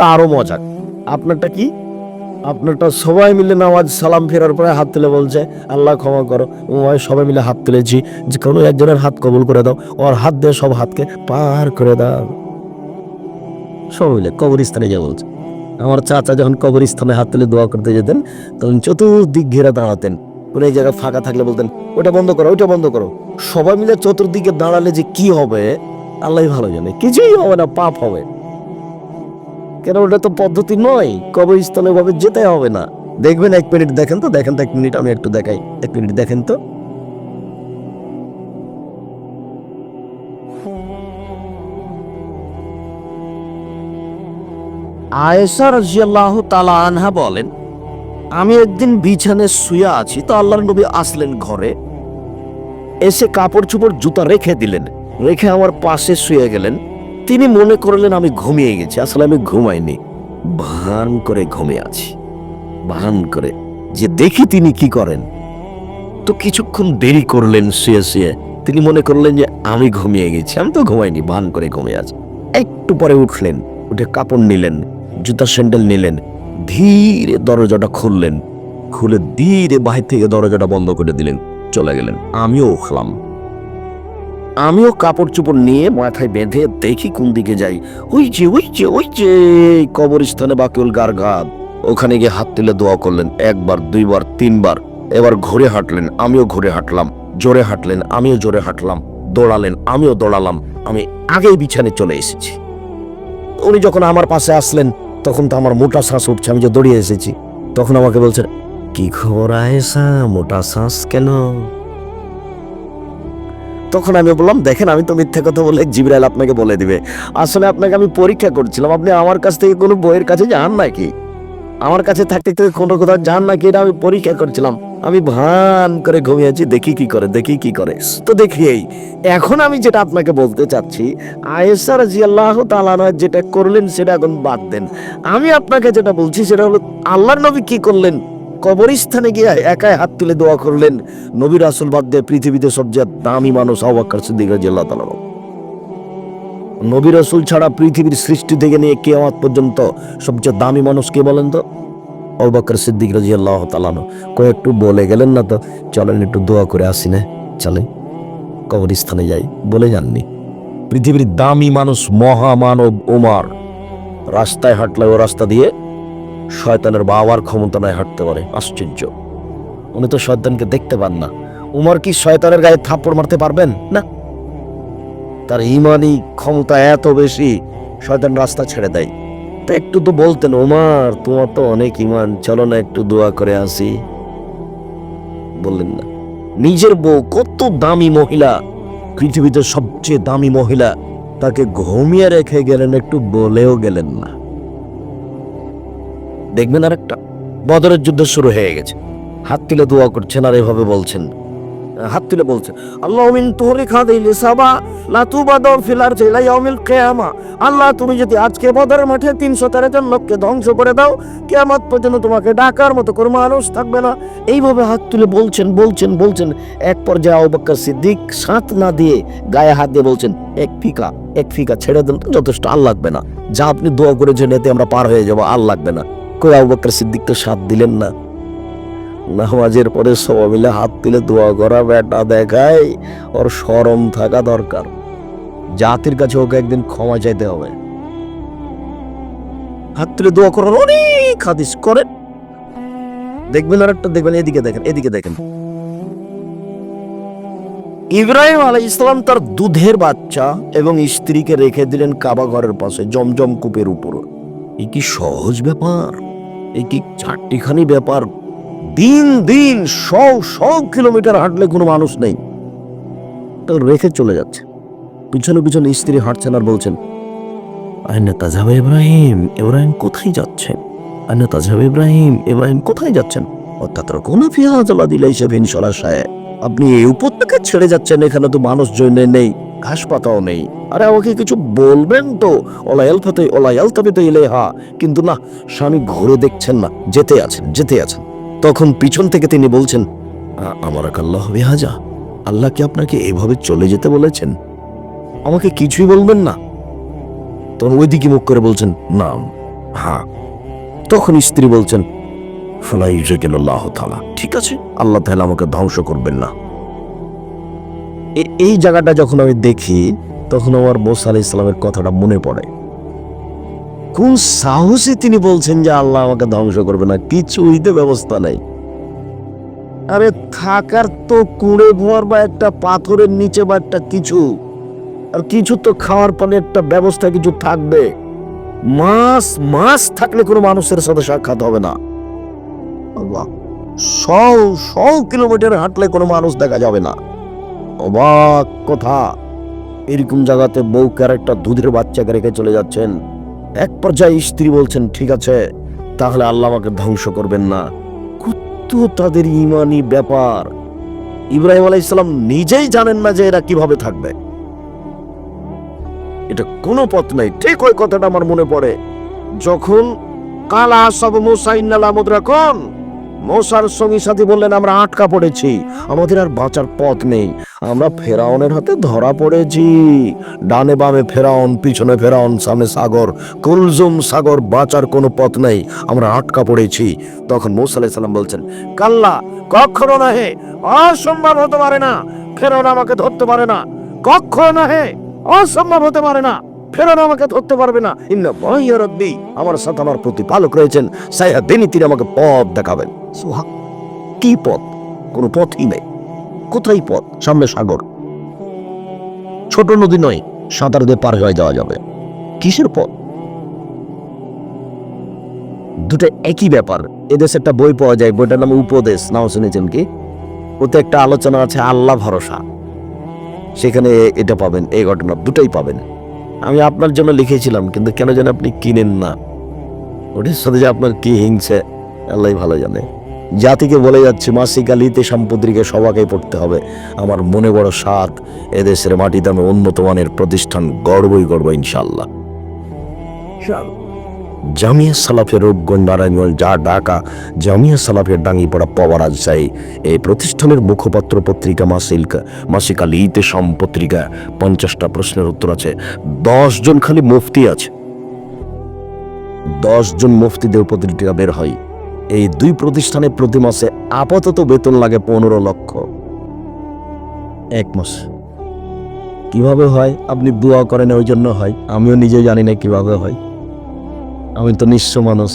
আমারটা আরও মজা। আপনারটা কি? আপনারটা সবাই মিলে নামাজ সালাম ফেরার পরে হাত তুলে বলছে, আল্লাহ ক্ষমা করো। সবাই মিলে হাত তুলেছি। যে কোনো একজনের হাত কবুল করে দাও, ওর হাত দিয়ে সব হাতকে পার করে দাও। সবাই মিলে কবরস্থানে যা বলছে, আমার চাচা যখন কবরস্থানে হাত তুলে দোয়া করতে যেতেন, তখন চতুর্দিক ঘেরে দাঁড়াতেন। কোনো এই জায়গায় ফাঁকা থাকলে বলতেন ওটা বন্ধ করো ওটা বন্ধ করো। সবাই মিলে চতুর্দিকে দাঁড়ালে যে কি হবে আল্লাহ ভালো জানে। কিছুই হবে না, পাপ হবে। কেন ওটা তো পদ্ধতি নয়? কবরস্থানে ভাবে যেতে হবে না। দেখবেন এক মিনিট, দেখেন তো দেখেন তো এক মিনিট, আমি একটু দেখাই। এক মিনিট, দেখেন তো। আয়েশা রাজিয়াল্লাহ তালা আনহা বলেন, আমি একদিন বিছানায় শুয়ে আছি, তো আল্লাহর নবী আসলেন ঘরে। এসে কাপড় চোপড় জুতা রেখে দিলেন। রেখে আমার পাশে শুয়ে গেলেন। তিনি মনে করলেন আমি ঘুমিয়ে গেছি, আসলে আমি ঘুমাইনি। ভান করে ঘুমিয়ে আছি। ভান করে। যে দেখি তিনি কি করেন। তো কিছুক্ষণ দেরি করলেন শুয়ে শুয়ে। তিনি মনে করলেন যে আমি ঘুমিয়ে গেছি, আমি তো ঘুমাইনি, ভান করে ঘুমিয়ে আছি। একটু পরে উঠলেন, উঠে কাপড় নিলেন জুতা স্যান্ডেল নিলেন, ধীরে দরজাটা খুললেন, খুলে ধীরে বাহির থেকে দরজাটা বন্ধ করে দিলেন, চলে গেলেন। আমিও উঠলাম। আমিও কাপড় চোপড় নিয়ে মাথায় বেঁধে দেখি কোন দিকে যাই। ওই যে ওই যে ওই যে কবরস্থানে বাকিউল গারগাদ। ওখানে গিয়ে হাত তুলে দোয়া করলেন, একবার, দুইবার, তিনবার। এবার ঘুরে হাঁটলেন, আমিও ঘুরে হাঁটলাম, জোরে হাঁটলেন, আমিও জোরে হাঁটলাম, দৌড়ালেন, আমিও দৌড়ালাম, আমি আগেই বিছানে চলে এসেছি। উনি যখন আমার পাশে আসলেন, তখন তো আমার মোটা শ্বাস উঠছে, আমি যে দৌড়িয়ে এসেছি, তখন আমাকে বলছেন, কি খবর আয়েশা? মোটা শ্বাস কেন? তখন আমি বললাম, দেখেন, আমি তো মিথ্যে কথা বলে জিবরাইল আপনাকে বলে দিবে। আসলে আপনাকে আমি পরীক্ষা করছিলাম। আপনি আমার কাছ থেকে কোনো বইয়ের কাছে যান নাকি? আমার কাছে থাকতে থাকতে কোনো কোথাও যান নাকি? এটা আমি পরীক্ষা করছিলাম। আমি ভান করে ঘুমিয়েছি দেখি কি করে, দেখি কি করে। তো দেখি এই, এখন আমি যেটা আপনাকে বলতে চাচ্ছি আয়েসা রাজি আল্লাহ তালানয় যেটা করলেন, সেটা এখন বাদ দেন। আমি আপনাকে যেটা বলছি, সেটা হলো, আল্লাহর নবী কি করলেন? কবরস্থানে গিয়ে একাই হাত তুলে দোয়া করলেন নবী রাসুল বাদ দিয়ে পৃথিবীতে সবচেয়ে দামি মানুষ আবাক্কার সিদ্দিক রাজিয়াল্লাহ তাআলা নবী রাসুল ছাড়া পৃথিবীর সৃষ্টি থেকে নিয়ে কেয়ামত পর্যন্ত সবচেয়ে দামি মানুষ কে বলেন তো? অবাক্কর সিদ্দিক রাজিয়াল্লাহ তালানো কয়েকটু বলে গেলেন না তো? চলেন একটু দোয়া করে আসি না। চলে কবরস্থানে যাই। বলে যাননি। পৃথিবীর দামি মানুষ মহামানব ওমার রাস্তায় হাঁটলে ও রাস্তা দিয়ে শয়তানের বাবার ক্ষমতা নয় হাঁটতে পারে। আশ্চর্য। উনি তো শয়তানকে দেখতে পান না। উমর কি শয়তানের গায়ে থাপ্পড় মারতে পারবেন? না। তার ইমানি ক্ষমতা এত বেশি, শয়তান রাস্তা ছেড়ে দেয়। তা একটু তো বলতেন ওমার তোমার তো অনেক ইমান। চলো না একটু দোয়া করে আসি। বললেন না। নিজের বউ কত দামি মহিলা, পৃথিবীতে সবচেয়ে দামি মহিলা, তাকে ঘুমিয়ে রেখে গেলেন, একটু বলেও গেলেন না। দেখবেন আর একটা বদরের যুদ্ধ শুরু হয়ে গেছে। হাত তুলে দোয়া করছেন আর এভাবে বলছেন। হাত তুলে বলছেন, আল্লাহ মিন তোহরি খাদিলি সাবা লা তুবাদু ফিল আরজি ইলা ইয়াউমিল কিয়ামা। আল্লাহ, তুমি যদি আজকে বদরের মাঠে 313 জন লোককে ধ্বংস করে দাও, কিয়ামত পর্যন্ত তোমাকে ডাকার মতো কোনো মানুষ থাকবে না। এইভাবে হাত তুলে বলছেন বলছেন বলছেন। এক পর্যায়ে আবু বকর সিদ্দিক সাত না দিয়ে গায়ে হাত দিয়ে বলছেন, এক ফিকা এক ফিকা ছেড়ে দেন যথেষ্ট আর লাগবে না। যা আপনি দোয়া করেছেন, এতে আমরা পার হয়ে যাব, আর লাগবে না। কই আবু বকর সিদ্দিক তো সাথ দিলেন না। নামাজের পরে সবাই মিলে হাত তুলে দোয়া করা, বেটা দেখায় ওর সরম থাকা দরকার। জাতির কাছে ওকে একদিন ক্ষমা চাইতে হবে। হাত তুলে দোয়া করার অনেক হাদিস করেন। দেখবেন আর একটা দেখবেন এদিকে দেখেন এদিকে দেখেন। ইব্রাহিম আলাই ইসলাম তার দুধের বাচ্চা এবং স্ত্রীকে রেখে দিলেন কাবা ঘরের পাশে, জমজম কূপের উপর। এ কি সহজ ব্যাপার? এই কি চারটিখানি ব্যাপার। দিন দিন শ শ কিলোমিটার হাঁটলে কোনো মানুষ নেই। তো রেখে চলে যাচ্ছে। পিছনে পিছনে স্ত্রী হাঁটছেন আর বলছেন, আইনা তাজাবে ইব্রাহিম ইব্রাহিম কোথায় যাচ্ছেন? আইনা তাজাবে ইব্রাহিম ইব্রাহিম কোথায় যাচ্ছেন? অর্থাৎ কোনো ফিয়াজলা দিলে সে ভিনসলা সায় আপনি এই উপত্যকা ছেড়ে যাচ্ছেন, এখানে তো মানুষ জন্য নেই। ঘাস পাতাও নেই। আরে আমাকে কিছু বলবেন তো? ওলা এলফাতে ওলা এলতাবে তো এলে হা। কিন্তু না, স্বামী ঘুরে দেখছেন না। যেতে আছেন যেতে আছেন। তখন পিছন থেকে তিনি বলছেন, "আ- আমার আল্লাহ বেহাজা। আল্লাহ কি আপনাকে এভাবে চলে যেতে বলেছেন? আমাকে কিছুই বলবেন না। তখন ওইদিকে মুখ করে বলছেন, না হ্যাঁ তখন স্ত্রী বলছেন ফলাই তালা ঠিক আছে, আল্লাহ তাহলে আমাকে ধ্বংস করবেন না। এই জায়গাটা যখন আমি দেখি, তখন আমার মোসা আলি ইসলামের কথাটা মনে পড়ে। কোন সাহসে তিনি বলছেন যে আল্লাহ আমাকে ধ্বংস করবে না, কিছুই তো ব্যবস্থা নেই। আরে থাকার তো কুঁড়ে ঘর বা একটা পাথরের নিচে বা একটা কিছু। আর কিছু তো খাওয়ার পরে একটা ব্যবস্থা কিছু থাকবে। মাস মাস থাকলে কোনো মানুষের সাথে সাক্ষাৎ হবে না। শো শো কিলোমিটার হাঁটলে কোনো মানুষ দেখা যাবে না। অবাক কথা। এরকম জায়গাতে বউ একটা দুধের বাচ্চাকে রেখে চলে যাচ্ছেন। এক পর্যায়ে স্ত্রী বলছেন, ঠিক আছে, তাহলে আল্লাহ আমাকে ধ্বংস করবেন না। কত তাদের ইমানি ব্যাপার। ইব্রাহিম আলাইহিস সালাম নিজেই জানেন না যে এরা কীভাবে থাকবে। এটা কোনো পথ নাই, ঠিক ওই কথাটা আমার মনে পড়ে। যখন কালা সব মোসা ইন্নালা মুদ্রাকন মোসার সঙ্গী সাথী বললেন, আমরা আটকা পড়েছি। আমাদের আর বাঁচার পথ নেই। আমরা ফেরাউনের হাতে ধরা পড়েছি। ডানে বামে ফেরাউন, পিছনে ফেরাউন, সামনে সাগর। কুলজুম সাগর বাঁচার কোনো পথ নেই। আমরা আটকা পড়েছি। তখন মোসা আলাইহিস সালাম বলছেন, কাল্লা কখনো না হে অসম্ভব হতে পারে না। ফেরাউন আমাকে ধরতে পারে না। কখনো না হে অসম্ভব হতে পারে না। ফেরান আমাকে ধরতে পারবে না। ইন্না রব্বি, আমার সাথে আমার প্রতিপালক রয়েছেন। তিনি আমাকে পথ দেখাবেন। কি পথ? কোনো পথই নেই। কোথায় পথ? সামনে সাগর। ছোট নদী নয় পার হয়ে যাওয়া যাবে। কিসের পথ? দুটো একই ব্যাপার। এদেশে একটা বই পাওয়া যায়, বইটার নাম উপদেশ। নাও শুনেছেন কি? ওতে একটা আলোচনা আছে, আল্লাহ ভরসা। সেখানে এটা পাবেন, এই ঘটনা দুটোই পাবেন। আমি আপনার জন্য লিখেছিলাম, কিন্তু কেন যেন আপনি কিনেন না। ওটির সাথে যে আপনার কি হিংসে, আল্লাহ ভালো জানে। জাতিকে বলে যাচ্ছে, মাসিক আলিতে সম্পত্তিকে সবাকে পড়তে হবে। আমার মনে বড় সাত এদেশের মাটিতে আমি উন্নত মানের প্রতিষ্ঠান গর্বই গর্ব ইনশাল্লাহ জামিয়া সালাফের রূপগঞ্জ নারায়ণগঞ্জ যা ঢাকা জামিয়া সালাফের ডাঙ্গিপাড়া পাওয়া রাজশাহী এই প্রতিষ্ঠানের মুখপাত্র পত্রিকা মাসিক মাসিক আলী ইতেসাম পত্রিকা পঞ্চাশটা প্রশ্নের উত্তর আছে জন খালি মুফতি আছে জন মুফতিদের পত্রিকা বের হয় এই দুই প্রতিষ্ঠানে প্রতি মাসে আপাতত বেতন লাগে পনেরো লক্ষ এক মাস কীভাবে হয় আপনি দোয়া করেন ওই জন্য হয় আমিও নিজে জানি না কীভাবে হয় আমি তো নিঃস্ব মানুষ।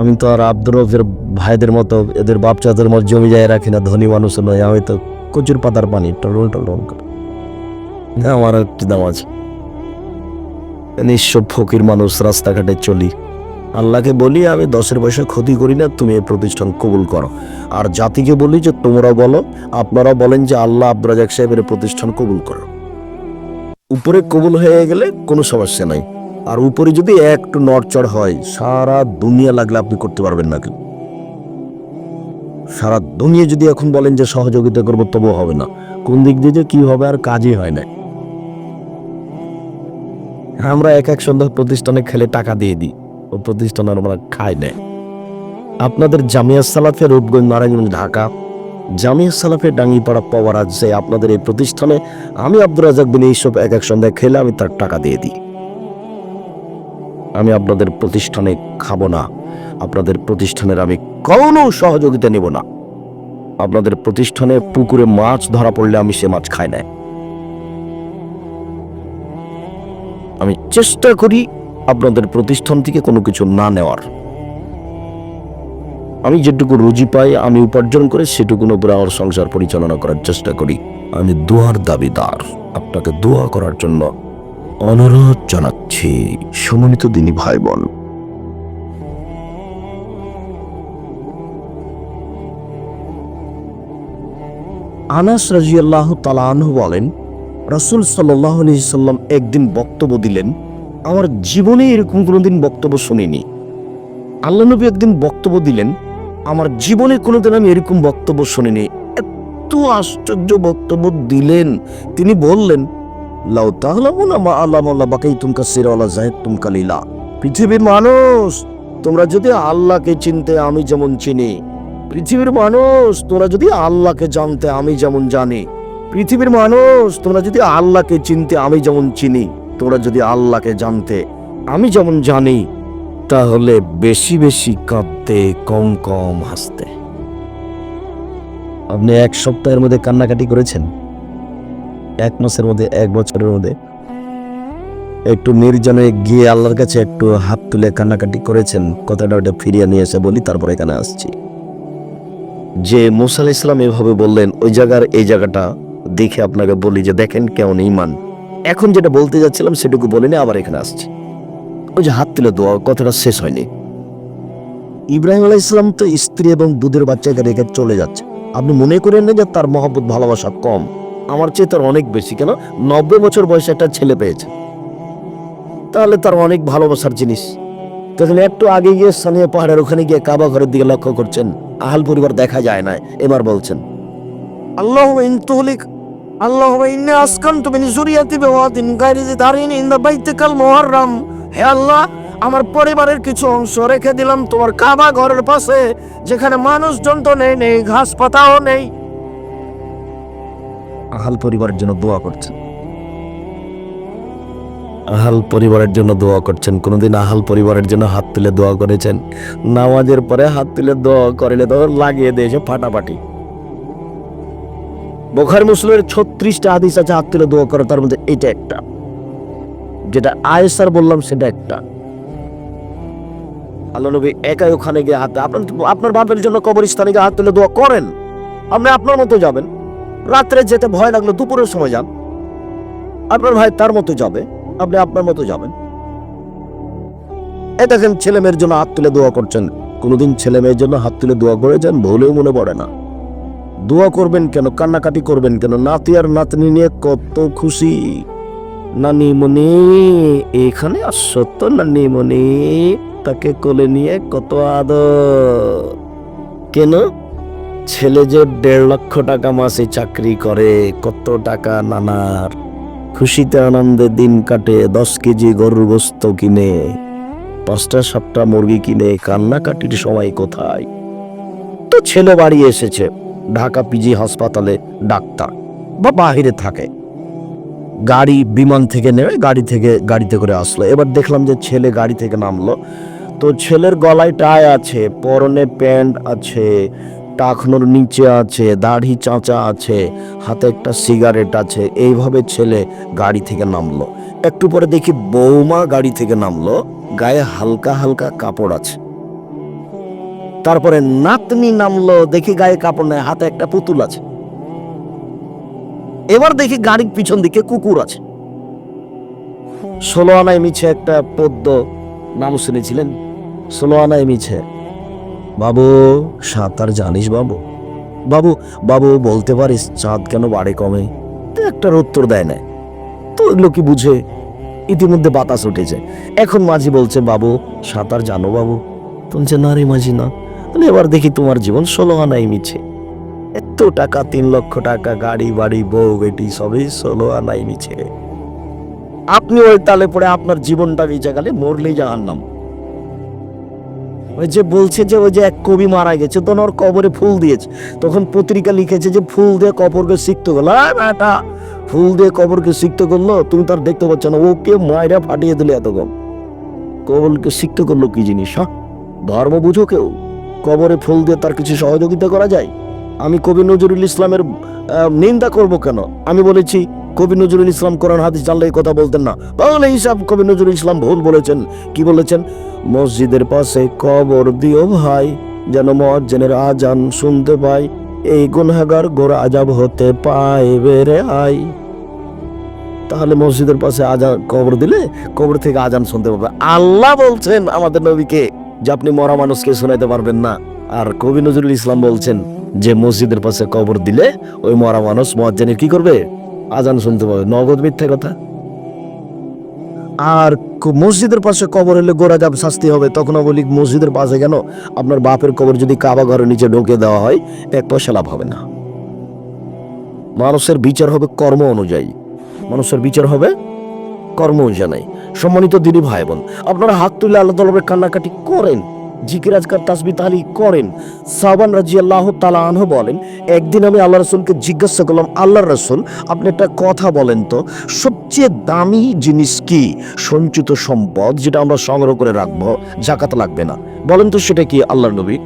আমি তো আর আব্দুর রফের ভাইদের মতো এদের বাপ মতো জমি যায় রাখি না ধনী মানুষ নয়। আমি তো কচুর পাতার পানি টলন টলন না, আমার একটি দাম আছে। নিঃস্ব ফকির মানুষ রাস্তাঘাটে চলি। আল্লাহকে বলি আমি দশের পয়সা ক্ষতি করি না তুমি এই প্রতিষ্ঠান কবুল করো। আর জাতিকে বলি যে তোমরা বলো আপনারা বলেন যে আল্লাহ আব্দুর রাজাক সাহেবের প্রতিষ্ঠান কবুল করো। উপরে কবুল হয়ে গেলে কোনো সমস্যা নাই। আর উপরে যদি একটু নড়চড় হয়, সারা দুনিয়া লাগলে আপনি করতে পারবেন না কিন্তু সারা দুনিয়া যদি এখন বলেন যে সহযোগিতা করব, তবুও হবে না। কোন দিক দিয়ে যে কি হবে আর কাজই হয় না। আমরা এক এক সন্ধ্যা প্রতিষ্ঠানে খেলে টাকা দিয়ে দিই, ও প্রতিষ্ঠান আমরা খাই না। আপনাদের জামিয়া সালাফে রূপগঞ্জ, নারায়ণগঞ্জ, ঢাকা, জামিয়া সালাফে ডাঙ্গিপাড়া, পাওয়ার রাজ্যে আপনাদের এই প্রতিষ্ঠানে আমি আব্দুর রাজাক বিন এইসব এক এক সন্ধ্যায় খেলে আমি তার টাকা দিয়ে দিই। আমি আপনাদের প্রতিষ্ঠানে খাব না। আপনাদের প্রতিষ্ঠানের আমি কোনো সহযোগিতা নেব না। আপনাদের প্রতিষ্ঠানে পুকুরে মাছ ধরা পড়লে আমি সে মাছ খাই না আমি চেষ্টা করি আপনাদের প্রতিষ্ঠান থেকে কোনো কিছু না নেওয়ার। আমি যেটুকু রুজি পাই, আমি উপার্জন করে সেটুকুর উপরে আমার সংসার পরিচালনা করার চেষ্টা করি। আমি দোয়ার দাবিদার। আপনাকে দোয়া করার জন্য অনুরোধ জানাচ্ছি। সমন্বিত দিনী ভাই বোন আনাস রাজিয়াল্লাহ তালাহ বলেন, রাসুল সাল্লাহ সাল্লাম একদিন বক্তব্য দিলেন, আমার জীবনে এরকম কোনোদিন বক্তব্য শুনিনি। আল্লাহ নবী একদিন বক্তব্য দিলেন, আমার জীবনে কোনোদিন আমি এরকম বক্তব্য শুনিনি। এত আশ্চর্য বক্তব্য দিলেন। তিনি বললেন লাউ তাহলামুনা মা আল্লাহ বাকাই তুমকা সিরাওয়ালা জাহেদ তুমকা লীলা। পৃথিবীর মানুষ, তোমরা যদি আল্লাহকে চিনতে, আমি যেমন চিনি। পৃথিবীর মানুষ, তোমরা যদি আল্লাহকে জানতে, আমি যেমন জানি। পৃথিবীর মানুষ, তোমরা যদি আল্লাহকে চিনতে, আমি যেমন চিনি। তোমরা যদি আল্লাহকে জানতে, আমি যেমন জানি বিপদটা হলে বেশি বেশি কাঁদতে, কম কম হাসতে। আপনি এক সপ্তাহের মধ্যে কান্নাকাটি করেছেন? এক মাসের মধ্যে, এক বছরের মধ্যে। একটু নির্জনে গিয়ে আল্লাহর কাছে একটু হাত তুলে কান্নাকাটি করেছেন, কথাটা ওটা ফিরিয়ে নিয়ে এসে বলি, তারপর এখানে আসছি। যে মুসা ইসলাম এভাবে বললেন, ওই জায়গার এই জায়গাটা দেখে আপনাকে বলি যে দেখেন কেমন ইমান এখন যেটা বলতে যাচ্ছিলাম সেটুকু বলিনি, আবার এখানে আসছি। ওই যে হাত তুলে দোয়া, কথাটা শেষ হয়নি। ইব্রাহিম আলাহ ইসলাম তো স্ত্রী এবং দুধের বাচ্চাকে রেখে চলে যাচ্ছে। আপনি মনে করেন না যে তার মহব্বত, ভালোবাসা কম? আমার চেয়ে তার অনেক বেশি, কেন? নব্বই বছর বয়সে একটা ছেলে পেয়েছে। তাহলে তার অনেক ভালোবাসার জিনিস। তখন একটু আগে গিয়ে স্থানীয় পাহাড়ের ওখানে গিয়ে কাবা ঘরের দিকে লক্ষ্য করছেন, আহাল পরিবার দেখা যায় না এবার বলছেন, আল্লাহ ইনতুলিক আল্লাহ ইন্নি আসকান তুমি জুরিয়াতি বেওয়াদিন গাইরিজি দারিন ইন দা বাইতিকাল মুহাররাম। হে আল্লাহ, আমার পরিবারের কিছু অংশ রেখে দিলাম তোমার কাবা ঘরের পাশে, যেখানে মানুষজন তো নেই নেই, ঘাস পাতাও নেই আহাল পরিবারের জন্য দোয়া করছেন। আহাল পরিবারের জন্য দোয়া করছেন। কোনোদিন আহাল পরিবারের জন্য হাত তুলে দোয়া করেছেন। নামাজের পরে হাত তুলে দোয়া করলে তো লাগিয়ে দিয়েছে ফাটাফাটি। বোখার মুসলিমের ছত্রিশটা হাদিস আছে, হাত তুলে দোয়া করে, তার মধ্যে এটা একটা। যেটা আয়েসার বললাম, সেটা একটা। আল্লাহ নবী একাই ওখানে গিয়ে হাত আপনার আপনার বাপের জন্য কবরস্থানে গিয়ে হাত তুলে দোয়া করেন। আপনি আপনার মতো যাবেন। রাত্রে যেতে ভয় লাগল, দুপুরের সময় যান। আপনার ভাই তার মতো যাবে, আপনি আপনার মতো যাবেন। এই দেখেন, ছেলে মেয়ের জন্য হাত তুলে দোয়া করছেন। কোনোদিন ছেলে মেয়ের জন্য হাত তুলে দোয়া করেছেন ভুলেও মনে পড়ে না। দোয়া করবেন কেন, কান্নাকাটি করবেন কেন? নাতি আর নাতনি নিয়ে কত খুশি। নানি মনি, এখানে আসছো তো নানি মনি, তাকে কোলে নিয়ে কত আদর। কেন? ছেলে যে দেড় লক্ষ টাকা মাসে চাকরি করে, কত টাকা নানার? খুশিতে আনন্দে দিন কাটে, দশ কেজি গরুর গোস্ত কিনে। পাঁচটা সাতটা মুরগি কিনে, কান্নাকাটির সময় কোথায়? তো ছেলে বাড়ি এসেছে, ঢাকা পিজি হাসপাতালে ডাক্তার, বা বাহিরে থাকে। গাড়ি বিমান থেকে নেমে গাড়ি থেকে গাড়িতে করে আসলো। এবার দেখলাম যে ছেলে গাড়ি থেকে নামলো। তো ছেলের গলায় টাই আছে, পরনে প্যান্ট আছে টাকনোর নিচে আছে, দাড়ি চাঁচা আছে, হাতে একটা সিগারেট আছে। এইভাবে ছেলে গাড়ি থেকে নামলো। একটু পরে দেখি বৌমা গাড়ি থেকে নামলো। গায়ে হালকা হালকা কাপড় আছে। তারপরে নাতনি নামলো। দেখি গায়ে কাপড় নেয় হাতে একটা পুতুল আছে। এবার দেখি গাড়ির পিছন দিকে কুকুর আছে। ষোলো আনায় মিছে একটা পদ্য নাম শুনেছিলেন? ষোলো আনায় মিছে। বাবু সাঁতার জানিস বাবু? বাবু বাবু বলতে পারিস চাঁদ কেন বাড়ে কমে? তো একটার উত্তর দেয় না তো এগুলো কি বুঝে। ইতিমধ্যে বাতাস উঠেছে। এখন মাঝি বলছে, বাবু সাঁতার জানো বাবু? তুলছে না রে মাঝি, না। তাহলে এবার দেখি তোমার জীবন ষোলো আনাই মিছে। এত টাকা, তিন লক্ষ টাকা, গাড়ি, বাড়ি, বউ, বেটি, সবই ষোলো আনাই মিছে। আপনি ওই তালে পড়ে আপনার জীবনটা বেঁচে গেলে মরলেই যাওয়ার নাম ওই যে বলছে যে ওই যে এক কবি মারা গেছে, তখন ওর কবরে ফুল দিয়েছে। তখন পত্রিকা লিখেছে যে ফুল দিয়ে কবরকে সিক্ত করল। বেটা, ফুল দিয়ে কবরকে সিক্ত করল, তুমি তার দেখতে পাচ্ছ না, ওকে মায়েরা ফাটিয়ে দিলে এত কম কবরকে সিক্ত করল কি জিনিস হ্যাঁ? ধর্ম বুঝো কেউ? কবরে ফুল দিয়ে তার কিছু সহযোগিতা করা যায়? আমি কবি নজরুল ইসলামের নিন্দা করব কেন? আমি বলেছি কবি নজরুল ইসলাম কোরআন হাদিস জানলে এই কথা বলতেন না। তাহলে হিসাব কবি নজরুল ইসলাম ভুল বলেছেন। কি বলেছেন? মসজিদের পাশে কবর দিও ভাই, যেন মজ্জেনের আজান শুনতে পাই। এই গুনহাগার গোর আজাব হতে পায় বেড়ে আই। তাহলে মসজিদের পাশে আজান, কবর দিলে কবর থেকে আজান শুনতে পাবে। আল্লাহ বলছেন আমাদের নবীকে যে আপনি মরা মানুষকে শোনাইতে পারবেন না। আর কবি নজরুল ইসলাম বলছেন যে মসজিদের পাশে কবর দিলে ওই মরা মানুষ মজ্জানের কি করবে? আজান শুনতে পাবে। নগদ মিথ্যে কথা। আর মসজিদের পাশে কবর হলে গোড়া যাব শাস্তি হবে, তখন বলি মসজিদের পাশে কেন? আপনার বাপের কবর যদি কাবা ঘরের নিচে ঢোকে দেওয়া হয়, এক পয়সা লাভ হবে না। মানুষের বিচার হবে কর্ম অনুযায়ী। মানুষের বিচার হবে কর্ম অনুযায়ী। সম্মানিত দিদি ভাই বোন আপনারা হাত তুলে আল্লাহ তলবের কান্নাকাটি করেন। জিকির আজকার তাসবি তাহলি করেন। সাবান রাজি আল্লাহ তালা আনহ বলেন, একদিন আমি আল্লাহ রসুলকে জিজ্ঞাসা করলাম আল্লাহ রসুল, আপনি একটা কথা বলেন তো, সবচেয়ে দামি জিনিস কি? সঞ্চিত সম্পদ যেটা আমরা সংগ্রহ করে রাখব, জাকাত লাগবে না। বলেন তো সেটা কি আল্লাহ নবী?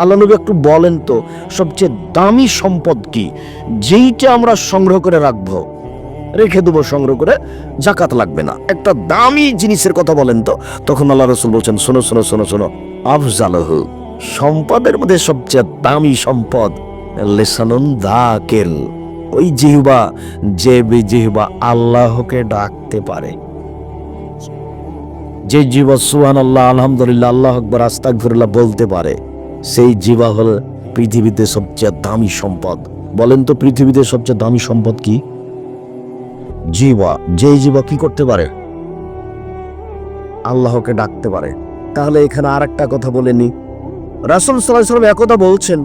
আল্লাহ নবী একটু বলেন তো, সবচেয়ে দামি সম্পদ কি? যেইটা আমরা সংগ্রহ করে রাখব, রেখে দেবো সংগ্রহ করে, জাকাত লাগবে না। একটা দামি জিনিসের কথা বলেন তো, তখন আল্লাহ রসুল বলছেন, শোনো শোনো শোনো শোনো আফজালহু, সম্পদের মধ্যে সবচেয়ে দামি সম্পদ লেসানুন দাকেল। ওই জিহবা যে জিহবা আল্লাহকে ডাকতে পারে। যে জিবা সুহান আল্লাহ আলহামদুলিল্লাহ, আল্লাহ আকবর আস্তাকফিরুল্লাহ বলতে পারে, সেই জিবা হল পৃথিবীতে সবচেয়ে দামি সম্পদ। বলেন তো পৃথিবীতে সবচেয়ে দামি সম্পদ কি? জীবা যেই জীবা কি করতে পারে? আল্লাহকে ডাকতে পারে। তাহলে এখানে আর একটা কথা বলেনি রাসুল সাল্লাহ সাল্লাম একথা বলছেন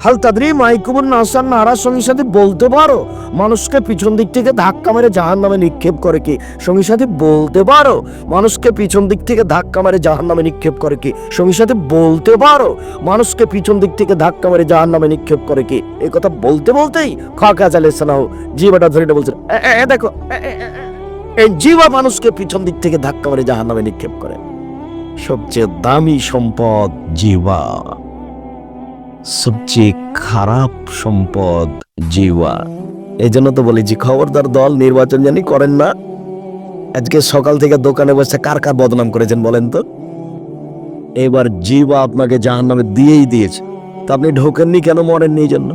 হাল তাদের মাইকুবুর নাসান নারা সঙ্গী সাথে বলতে পারো মানুষকে পিছন দিক থেকে ধাক্কা মেরে জাহান নামে নিক্ষেপ করে কি সঙ্গী সাথে বলতে পারো মানুষকে পিছন দিক থেকে ধাক্কা মেরে জাহান নামে নিক্ষেপ করে কি সঙ্গী সাথে বলতে পারো মানুষকে পিছন দিক থেকে ধাক্কা মেরে জাহান নামে নিক্ষেপ করে কি এই কথা বলতে বলতেই খাকা চালে সালাহ জিবাটা ধরে বলছে "এ, এ, এ, দেখো এ, এ, এ, এ।" এই জিবা মানুষকে পিছন দিক থেকে ধাক্কা মেরে জাহান নামে নিক্ষেপ করে সবচেয়ে দামি সম্পদ জিবা সবচেয়ে খারাপ সম্পদ জিওয়া এই জন্য তো বলি যে, খবরদার দল নির্বাচন জানি করেন না। আজকে সকাল থেকে দোকানে বসে কার কার বদনাম করেছেন বলেন তো? এবার জিবা আপনাকে জাহান নামে দিয়েই দিয়েছে। তা আপনি ঢোকেননি কেন মরেননি এই জন্য?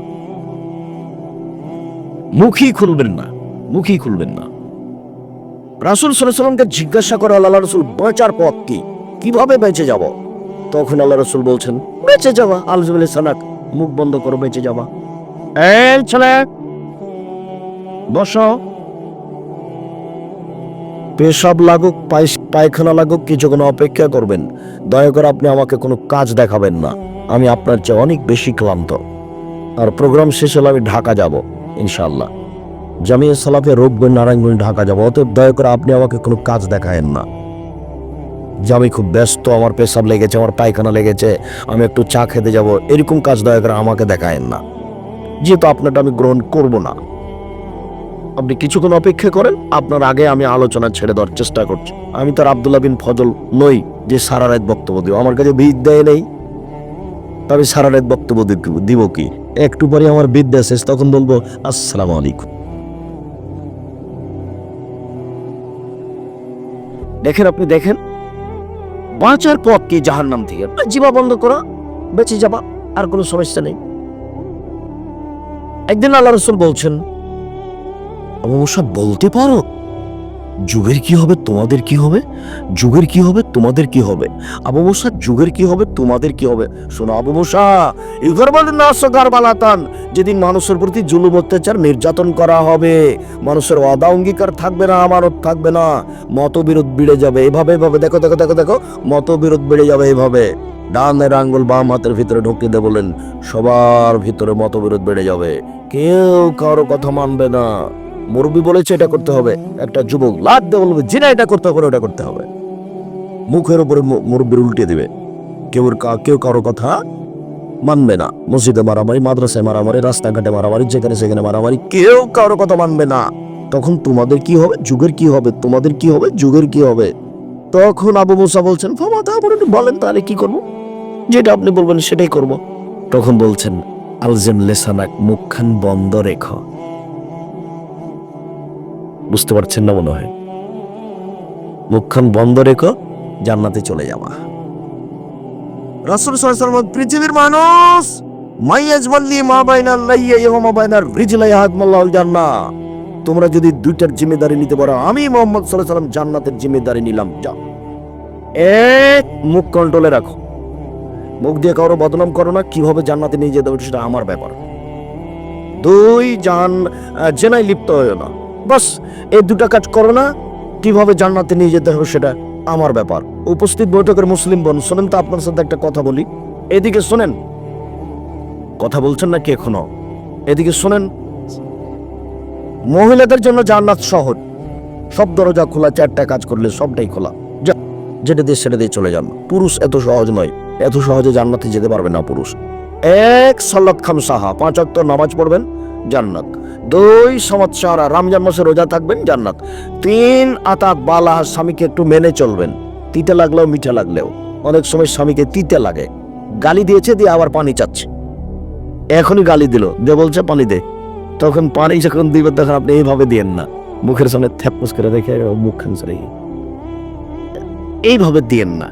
মুখই খুলবেন না, মুখই খুলবেন না। রাসুল সাল্লামকে জিজ্ঞাসা করে আল্লাহ রসুল বাঁচার পথ কি? কীভাবে বেঁচে যাব? তখন আল্লাহ রসুল বলছেন বেঁচে যাওয়া আলজুবিল সানাক মুখ বন্ধ করো বেঁচে যাওয়া। এই ছেলে বসো। পেশাব লাগুক পায়খানা লাগুক কিছুক্ষণ অপেক্ষা করবেন। দয়া করে আপনি আমাকে কোনো কাজ দেখাবেন না। আমি আপনার চেয়ে অনেক বেশি ক্লান্ত। আর প্রোগ্রাম শেষ হলে আমি ঢাকা যাব ইনশাল্লাহ জামিয়া সালাফে রোগবেন নারায়ণগঞ্জ ঢাকা যাব। অতএব দয়া করে আপনি আমাকে কোনো কাজ দেখায়েন না। যে আমি খুব ব্যস্ত, আমার পেশাব লেগেছে, আমার পায়খানা লেগেছে, আমি একটু চা খেতে যাব, এরকম কাজ দয়া করে আমাকে দেখায়েন না। যেহেতু আপনারটা আমি গ্রহণ করব না। আপনি কিছুক্ষণ অপেক্ষা করেন, আপনার আগে আমি আলোচনা ছেড়ে দেওয়ার চেষ্টা করছি। আমি তো আর আবদুল্লাহ বিন ফজল নই, যে সারা রাত বক্তব্য দিব। আমার কাছে বিদ্যায় নেই। তবে সারা রাত বক্তব্য দিব কি? একটু পরে আমার বিদ্যা শেষ, তখন বলব, আসসালাম আলাইকুম। দেখেন, আপনি দেখেন বাঁচার পথ কি যাহার নাম থেকে জীবা বন্ধ করো, বেঁচে যাবা, আর কোনো সমস্যা নেই। একদিন আল্লাহ রসুল বলছেন অবশ্য বলতে পারো? যুগের কি হবে, তোমাদের কি হবে? যুগের কি হবে, তোমাদের কি হবে? আবু যুগের কি হবে, তোমাদের কি হবে? শোনো আবু মুসা ইগর বলেন না সগার বালাতান, যেদিন মানুষের প্রতি জুলুম, অত্যাচার নির্যাতন করা হবে, মানুষের অদা অঙ্গীকার থাকবে না, আমানত থাকবে না, মতবিরোধ বেড়ে যাবে। এভাবে এভাবে, দেখো দেখো দেখো দেখো, মতবিরোধ বেড়ে যাবে এভাবে। ডানের আঙ্গুল বাম হাতের ভিতরে ঢুকিয়ে দিয়ে বলেন, সবার ভিতরে মতবিরোধ বেড়ে যাবে। কেউ কারও কথা মানবে না। মুরব্বী বলেছে এটা করতে হবে। একটা যুবক লাদ দিয়ে বলবে, জিনা এটা করতে হবে, ওটা করতে হবে। মুখের উপরে মুরব্বির উল্টে দেবে। কেউ কেউ কারও কথা মানবে না। মসজিদে মারামারি, মাদ্রাসায় মারামারি, রাস্তাঘাটে মারামারি, যেখানে সেখানে মারামারি, কেউ কারও কথা মানবে না। তখন তোমাদের কি হবে? যুগের কি হবে? তোমাদের কি হবে? যুগের কি হবে? তখন আবু মুসা বলছেন বলেন, তাহলে কি করব? যেটা আপনি বলবেন সেটাই করব। তখন বলছেন আলজেম লেসানাক মুখখান বন্ধ রেখো। বুঝতে পারছেন না মনে হয়। মুখখান বন্ধ রেখো, জান্নাতে চলে যাওয়া রাসূল ওয়াসাল্লাম পৃথিবীর মানুষ তোমরা যদি দুইটার জিম্মেদারি নিতে পারো, আমি মোহাম্মদ সাল্লাল্লাহু আলাইহি জান্নাতের জিম্মেদারি নিলাম, যাও। এক, মুখ কন্ট্রোলে রাখো। মুখ দিয়ে কারও বদনাম করো না, কীভাবে জান্নাতে নিয়ে যেতে হবে সেটা আমার ব্যাপার। দুই জান জেনায় লিপ্ত হয়েও না। বাস, এই দুটা কাজ করো না। কীভাবে জান্নাতে নিয়ে যেতে হবে সেটা আমার ব্যাপার। উপস্থিত বৈঠকের মুসলিম বোন, শোনেন তো আপনার সাথে একটা কথা বলি। এদিকে শোনেন। কথা বলছেন নাকি এখনও? এদিকে শোনেন। মহিলাদের জন্য জান্নাত শহর। সব দরজা খোলা, চারটা কাজ করলে সবটাই খোলা। যেটা দিয়ে সেটা দিয়ে চলে যান। পুরুষ এত সহজ নয়। এত সহজে জান্নাতে যেতে পারবে না পুরুষ। এক সল্লত খাম সাহা, পাঁচ অক্ত নামাজ পড়বেন। জান্নাত। দুই সংবৎসর রমজান মাসে রোজা থাকবেন জান্নাত। তিন আতাত বালা স্বামীকে একটু মেনে চলবেন। তিতে লাগলেও মিঠা লাগলেও। অনেক সময় স্বামীকে তিতে লাগে। গালি দিয়েছে, দিয়ে আবার পানি চাচ্ছে। এখনই গালি দিল যে বলছে, পানি দে। তখন পানি যখন দিবে, তখন আপনি এইভাবে দিয়েন না। মুখের সামনে থ্যাপস করে রেখে মুখ খানসরে এইভাবে দিয়েন না।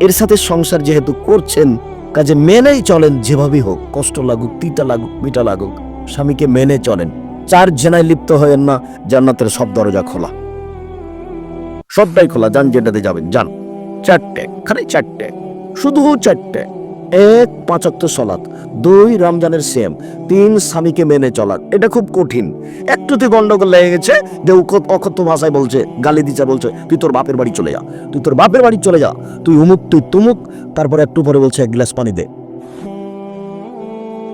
এর সাথে সংসার যেহেতু করছেন, কাজে মেনেই চলেন যেভাবেই হোক। কষ্ট লাগুক, তিতা লাগুক, মিঠা লাগুক। স্বামীকে মেনে চলেন। চার জেনায় লিপ্ত হয়েন না, জান্নাতের সব দরজা খোলা। সবটাই খোলা, যান যেটাতে যাবেন, যান। চারটে খালি চারটে, শুধু চারটে। এক পাঁচাত্ত সলাৎ, দুই, রমজানের সেম তিন, স্বামীকে মেনে চলার এটা খুব কঠিন। একটুতে গন্ডগোল লেগে গেছে যে অকথ্য ভাষায় বলছে, গালি দিচ্ছে বলছে, তুই তোর বাপের বাড়ি চলে যা, তুই তোর বাপের বাড়ি চলে যা, তুই উমুক, তুই তুমুক। তারপরে একটু পরে বলছে, এক গ্লাস পানি দে।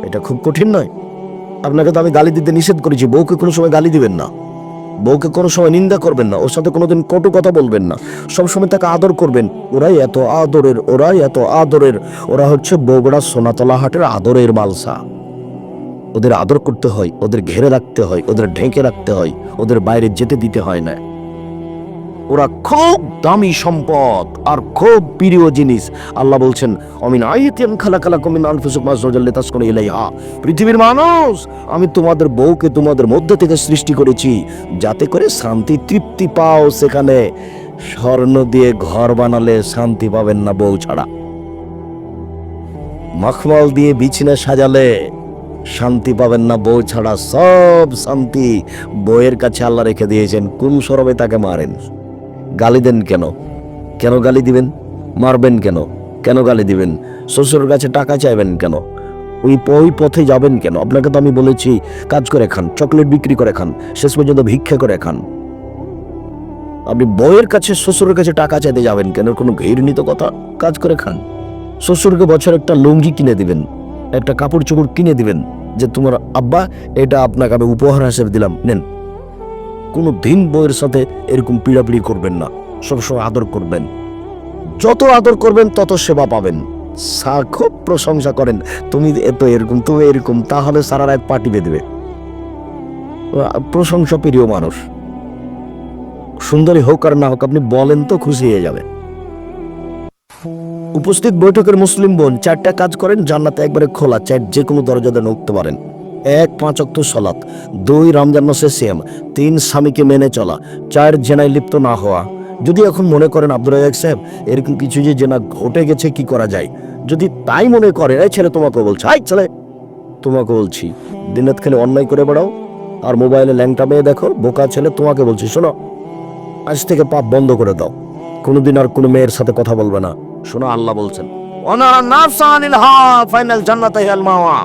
এটা খুব কঠিন নয়। আপনাকে তো আমি গালি দিতে নিষেধ করেছি। বউকে কোনো সময় গালি দিবেন না। বউকে কোনো সময় নিন্দা করবেন না। ওর সাথে কোনোদিন কটু কথা বলবেন না। সবসময় তাকে আদর করবেন। ওরাই এত আদরের, ওরাই এত আদরের। ওরা হচ্ছে বগুড়া সোনাতলা হাটের আদরের মালসা। ওদের আদর করতে হয়, ওদের ঘেরে রাখতে হয়, ওদের ঢেকে রাখতে হয়, ওদের বাইরে যেতে দিতে হয় না। ওরা খুব দামি সম্পদ আর খুব প্রিয় জিনিস। আল্লাহ বলছেন, অমিন আইতিয়ান খালা খালা কমিন আনফুসুক মাসরুজাল্লি তাসকুন ইলাইহা। পৃথিবীর মানুষ, আমি তোমাদের বউকে তোমাদের মধ্যে থেকে সৃষ্টি করেছি, যাতে করে শান্তি তৃপ্তি পাও সেখানে। স্বর্ণ দিয়ে ঘর বানালে শান্তি পাবেন না বউ ছাড়া। মখমল দিয়ে বিছানা সাজালে শান্তি পাবেন না বউ ছাড়া। সব শান্তি বউয়ের কাছে আল্লাহ রেখে দিয়েছেন। কোন সরবে তাকে মারেন। গালি দেন কেন? কেন গালি দিবেন? মারবেন কেন? কেন গালি দিবেন? শ্বশুরের কাছে টাকা চাইবেন কেন? ওই ওই পথে যাবেন কেন? আপনাকে তো আমি বলেছি, কাজ করে খান, চকলেট বিক্রি করে খান, শেষ পর্যন্ত ভিক্ষা করে খান। আপনি বউয়ের কাছে, শ্বশুরের কাছে টাকা চাইতে যাবেন কেন? কোনো ঘৃণিত কথা? কাজ করে খান। শ্বশুরকে বছর একটা লুঙ্গি কিনে দিবেন, একটা কাপড় চোপড় কিনে দিবেন, যে তোমার আব্বা, এটা আপনাকে আমি উপহার হিসেবে দিলাম। নেন। কোনো দিন বউয়ের সাথে এরকম পিড়াপিড়ি করবেন না। সবসময় আদর করবেন। যত আদর করবেন, তত সেবা পাবেন। সা- খুব প্রশংসা করেন। তুমি এত এরকম, তুমি এরকম, তাহলে সারা রাত পার্টি বেঁধবে প্রশংসা প্রিয় মানুষ। সুন্দরী হোক আর না হোক, আপনি বলেন তো খুশি হয়ে যাবে উপস্থিত বৈঠকের মুসলিম বোন, চারটা কাজ করেন, জান্নাতে একবারে খোলা চার যে কোনো দরজাতে ঢুকতে পারেন। এক পাঁচ অক্ত সলাৎ দুই রমজান মাসে সেম তিন স্বামীকে মেনে চলা, চার জেনায় লিপ্ত না হওয়া। যদি এখন মনে করেন আব্দুল রাজাক সাহেব, এরকম কিছু যে জেনা ঘটে গেছে, কি করা যায়? যদি তাই মনে করে, এই ছেলে তোমাকে বলছে আই ছেলে, তোমাকে বলছি দিনাত খেলে অন্যায় করে বেড়াও, আর মোবাইলে ল্যাংটা মেয়ে দেখো, বোকা ছেলে তোমাকে বলছি, শোনো, আজ থেকে পাপ বন্ধ করে দাও, কোনোদিন আর কোনো মেয়ের সাথে কথা বলবে না। শোনো, আল্লাহ বলছেন অনারা নাফসানিল হা, ফাইনাল জান্নাতে হেল মাওয়া।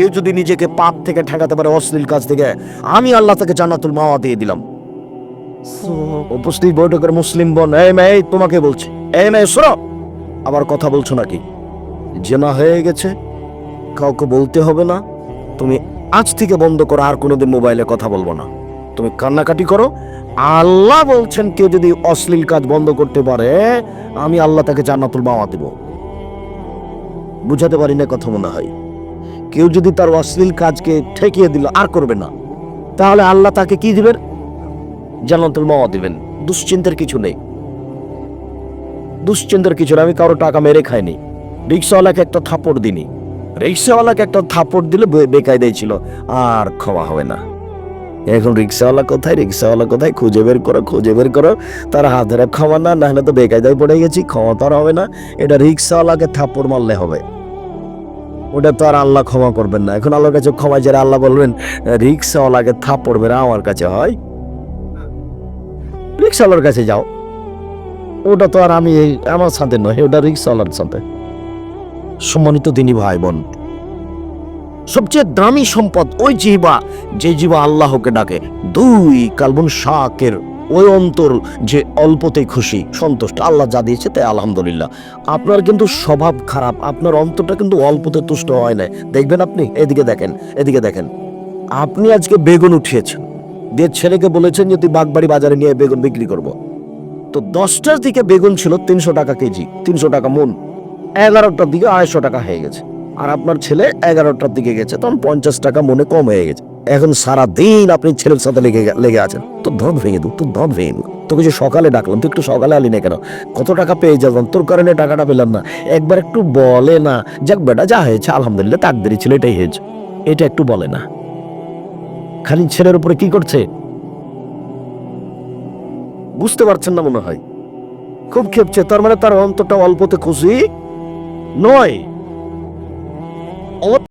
কেউ যদি নিজেকে পাপ থেকে ঠেকাতে পারে, অশ্লীল কাজ থেকে, আমি আল্লাহ তাকে জান্নাতুল মাওয়া দিয়ে দিলাম। উপস্থিত বৈঠকের মুসলিম বোন, এই মেয়ে তোমাকে বলছি। এই মেয়ে, শোনো, আবার কথা বলছো নাকি? জেনা হয়ে গেছে, কাউকে বলতে হবে না। তুমি আজ থেকে বন্ধ করো, আর কোনোদিন মোবাইলে কথা বলব না। তুমি কান্নাকাটি করো। আল্লাহ বলছেন, কেউ যদি অশ্লীল কাজ বন্ধ করতে পারে, আমি আল্লাহ তাকে জান্নাতুল মাওয়া দেব। বুঝাতে পারি না কথা মনে হয়। কেউ যদি তার অশ্লীল কাজকে ঠেকিয়ে দিল, আর করবে না। তাহলে আল্লাহ তাকে কি দিবেন? জান্নাতুল মাওয়া দিবেন। দুশ্চিন্তার কিছু নেই। দুশ্চিন্তার কিছু নেই। আমি কারও টাকা মেরে খাইনি। রিক্সাওয়ালাকে একটা থাপড় দিনি রিক্সাওয়ালাকে একটা থাপড় দিলে বে- বেকায়দাই ছিল। আর ক্ষমা হবে না। এখন রিক্সাওয়ালা কোথায়? রিক্সাওয়ালা কোথায়? খুঁজে বের করো, খুঁজে বের করো। তার হাতের ক্ষমা না, নাহলে তো বেকায়দায় পড়ে গেছি ক্ষমা তো আর হবে না। এটা রিক্সাওয়ালাকে থাপড় মারলে হবে। ওটা তো আর আল্লাহ ক্ষমা করবেন না। এখন আল্লাহর কাছে ক্ষমা যারা আল্লাহ বলবেন, রিক্সাওয়ালাকে থাপ পড়বে না আমার কাছে হয়। রিক্সাওয়ালার কাছে যাও। ওটা তো আর আমি আমার সাথে নয়, ওটা রিক্সাওয়ালার সাথে। সম্মানিত দিনী ভাই বোন সবচেয়ে দামি সম্পদ ওই জিবা যে জিবা আল্লাহকে ডাকে। দুই কালবন শাকের ওই অন্তর যে অল্পতেই খুশি, সন্তুষ্ট। আল্লাহ যা দিয়েছে তাই আলহামদুলিল্লাহ। আপনার কিন্তু স্বভাব খারাপ, আপনার অন্তরটা কিন্তু অল্পতে তুষ্ট হয় না দেখবেন আপনি? এদিকে দেখেন এদিকে দেখেন। আপনি আজকে বেগুন উঠিয়েছেন। দিয়ে ছেলেকে বলেছেন যে, তুই বাগবাড়ি বাজারে নিয়ে বেগুন বিক্রি করব। তো দশটার দিকে বেগুন ছিল তিনশো টাকা কেজি, তিনশো টাকা মন। এগারোটার দিকে আড়াইশো টাকা হয়ে গেছে। আর আপনার ছেলে এগারোটার দিকে গেছে, তখন পঞ্চাশ টাকা মনে কম হয়ে গেছে। এখন সারা দিন আপনি ছেলের সাথে লেগে লেগে আছেন। তোর ধন ভেঙে দু, তোর ধন ভেঙে দু। তোকে যে সকালে ডাকলাম, তুই একটু সকালে আলি না কেন? কত টাকা পেয়ে যাবেন তোর কারণে টাকাটা পেলাম না। একবার একটু বলে না। যাক বেটা, যা হয়েছে, আলহামদুলিল্লাহ তাক দেরি ছিল, এটাই হয়েছে। এটা একটু বলে না। খালি ছেলের উপরে কি করছে? বুঝতে পারছেন না মনে হয়। খুব খেপছে তার মানে তার অন্তরটা অল্পতে খুশি নয়।